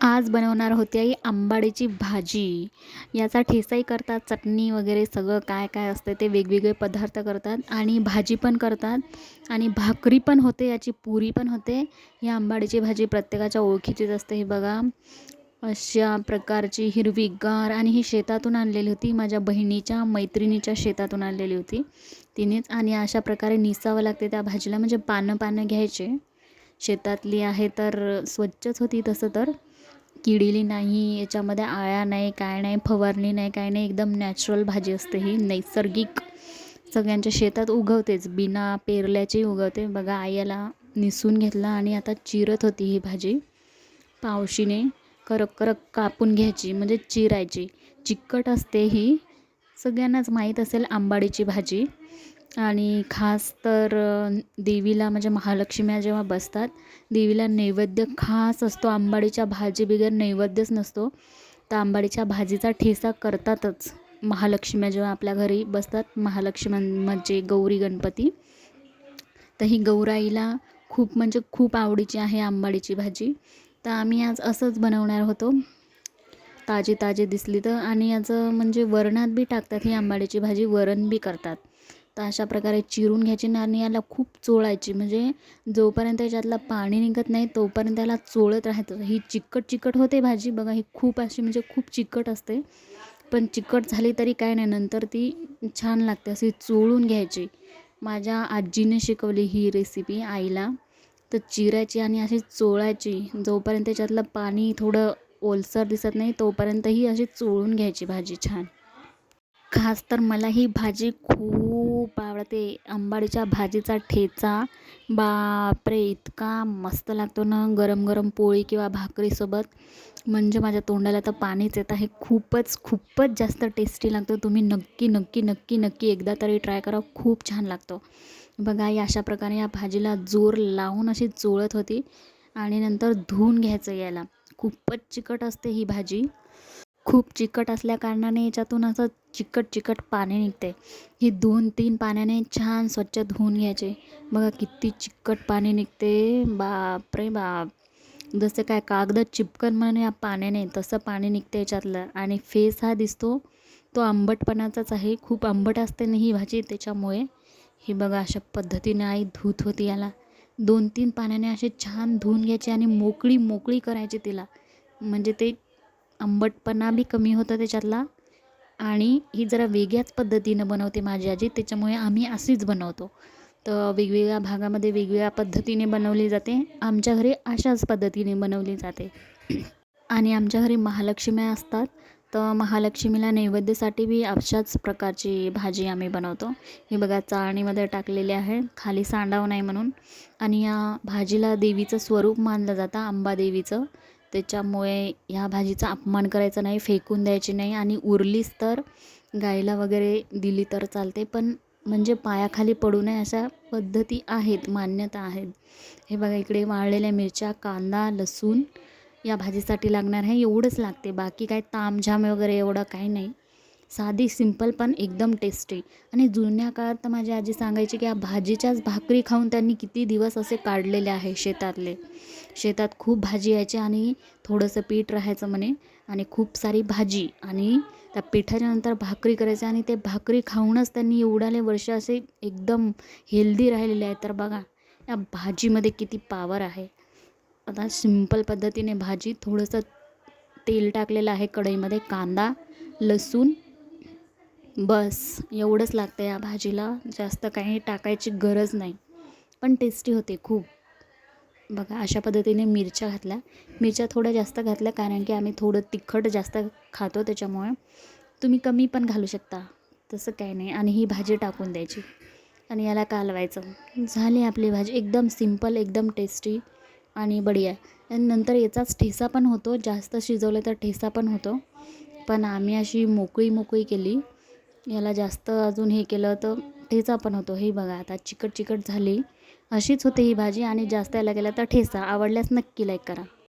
आज बनवणार होती आई आंबाडीची भाजी. याचा ठेचाही करतात चटणी वगैरे सगळं काय काय असते ते वेगवेगळे पदार्थ करतात आणि भाजी पण करतात आणि भाकरी पण होते याची पुरी पण होते. ही आंबाडीची भाजी प्रत्येकाच्या ओळखीचीच असते. हे बघा अशा प्रकारची हिरवीगार आणि ही शेतातून आणलेली होती. माझ्या बहिणीच्या मैत्रिणीच्या शेतातून आणलेली होती तिनेच आणि अशा प्रकारे निसावं लागते त्या भाजीला. म्हणजे पानं पानं घ्यायचे. शेतातली आहे तर स्वच्छच होती तसं तर. किडीली नाही याच्यामध्ये आळ्या नाही काय नाही फवारणी नाही काय नाही एकदम नॅचरल भाजी असते ही नैसर्गिक. सगळ्यांच्या शेतात उगवतेच बिना पेरल्याची उगवते. बघा आईला निसून घेतला आणि आता चिरत होती ही भाजी. पावशीने करक करक कापून घ्यायची म्हणजे चिरायची. चिकट असते ही सगळ्यांनाच माहीत असेल आंबाडीची भाजी. आणि खास तर देवीला म्हणजे महालक्ष्म्या जेव्हा बसतात देवीला नैवेद्य खास असतो. आंबाडीच्या भाजी बिगर नैवेद्यच नसतो. तर आंबाडीच्या भाजीचा ठेसा करतातच महालक्ष्म्या जेव्हा आपल्या घरी बसतात महालक्ष्म्या म्हणजे गौरी गणपती. तर ही गौराईला खूप म्हणजे खूप आवडीची आहे आंबाडीची भाजी. तर आम्ही आज असंच बनवणार होतो. ताजी ताजी दिसली तर आणि याचं म्हणजे वरणात बी टाकतात ही आंबाडीची भाजी वरण बी करतात. तर अशा प्रकारे चिरून घ्यायची आणि याला खूप चोळायची. म्हणजे जोपर्यंत याच्यातलं पाणी निघत नाही तोपर्यंत याला चोळत राहायचं. ही चिकट चिकट होते भाजी. बघा ही खूप अशी म्हणजे खूप चिकट असते. पण चिकट झाली तरी काय नाही. नंतर ती छान लागते. अशी चोळून घ्यायची. माझ्या आजीने शिकवली ही रेसिपी आईला. तर चिरायची आणि अशी चोळायची. जोपर्यंत त्याच्यातलं पाणी थोडं ओलसर दिसत नाही तोपर्यंत ही अशी चोळून घ्यायची भाजी छान. खास तर मला ही भाजी खूप आवडते. अंबाडीच्या भाजीचा ठेचा बापरे! इतका मस्त लागतो ना गरम गरम पोळी किंवा भाकरीसोबत. म्हणजे माझ्या तोंडाला तर पाणीच येतं हे खूपच खूपच जास्त टेस्टी लागतो. तुम्ही नक्की नक्की नक्की नक्की एकदा तरी ट्राय करा. खूप छान लागतो. बघा या अशा प्रकारे या भाजीला जोर लावून अशी चोळत होती आणि नंतर धुवून घ्यायचं याला. खूपच चिकट असते ही भाजी. खूप चिकट असल्या कारणाने याच्यातून असं चिकट चिकट पाणी निघते. ही दोन तीन पाण्याने छान स्वच्छ धुवून घ्यायचे. बघा किती चिकट पाणी निघते. बाप रे बाप. जसं काय कागद चिपकन म्हणून या पाण्याने तसं पाणी निघते याच्यातलं. आणि फेस हा दिसतो तो आंबटपणाचाच आहे. खूप आंबट असते ना ही भाजी त्याच्यामुळे. हे बघा अशा पद्धतीने आई धुत होती याला. दोन तीन पाण्याने असे छान धुवून घ्यायचे आणि मोकळी मोकळी करायची तिला. म्हणजे ते आंबटपणा बी कमी होतं त्याच्यातला. आणि ही जरा वेगळ्याच पद्धतीनं बनवते माझी आजी. त्याच्यामुळे आम्ही अशीच बनवतो. तर वेगवेगळ्या भागामध्ये वेगवेगळ्या पद्धतीने बनवली जाते. आमच्या घरी अशाच पद्धतीने बनवली जाते. आणि आमच्या घरी महालक्ष्म्या असतात. तर महालक्ष्मीला नैवेद्यासाठी बी अशाच प्रकारची भाजी आम्ही बनवतो. हे बघा चाळणीमध्ये टाकलेली आहे. खाली सांडाव नाही म्हणून. आणि या भाजीला देवीचं स्वरूप मानलं जातं अंबादेवीचं त्याच्यामुळे ह्या भाजीचा अपमान करायचा नाही फेकून द्यायची नाही आणि उरलीच तर गायला वगैरे दिली तर चालते. पण म्हणजे पायाखाली पडू नये अशा पद्धती आहेत मान्यता आहेत. हे बघा इकडे वाळलेल्या मिरच्या कांदा लसूण या भाजीसाठी लागणार आहे. एवढंच लागते. बाकी काय तामझाम वगैरे एवढं काही नाही. साधी सिंपल पण एकदम टेस्टी आणि जुन्या काळात तर माझी आजी सांगायची की या भाजीच्याच भाकरी खाऊन त्यांनी किती दिवस असे काढलेले आहे शेतातले. शेतात खूप भाजी यायची आणि थोडंसं पीठ राहायचं म्हणे. आणि खूप सारी भाजी आणि त्या पिठाच्या नंतर भाकरी करायची आणि ते भाकरी खाऊनच त्यांनी एवढाले वर्ष असे एकदम हेल्दी राहिलेले आहे तर बघा या भाजीमध्ये किती पावर आहे. आता सिंपल पद्धतीने भाजी थोडंसं तेल टाकलेलं आहे कढईमध्ये कांदा लसूण बस एवढंच लागतं या भाजीला. जास्त काही टाकायची गरज नाही. पण टेस्टी होते खूप. बघा अशा पद्धतीने मिरच्या घातल्या. मिरच्या थोड्या जास्त घातल्या कारण की आम्ही थोडं तिखट जास्त खातो त्याच्यामुळे. तुम्ही कमी पण घालू शकता. तसं काही नाही. आणि ही भाजी टाकून द्यायची. आणि याला कालवायचं. झाली आपली भाजी. एकदम सिंपल एकदम टेस्टी आणि बढिया. आणि नंतर याचाच ठेसा पण होतो. जास्त शिजवलं तर ठेसा पण होतो. पण आम्ही अशी मोकळी मोकळी केली. याला जास्त अजून हे केलं तर ठेचा पण होतो. हे बघा आता चिकट चिकट झाली. अशीच होते ही भाजी आणि जास्त याला केलं तर ठेचा. आवडल्यास नक्की लाईक करा.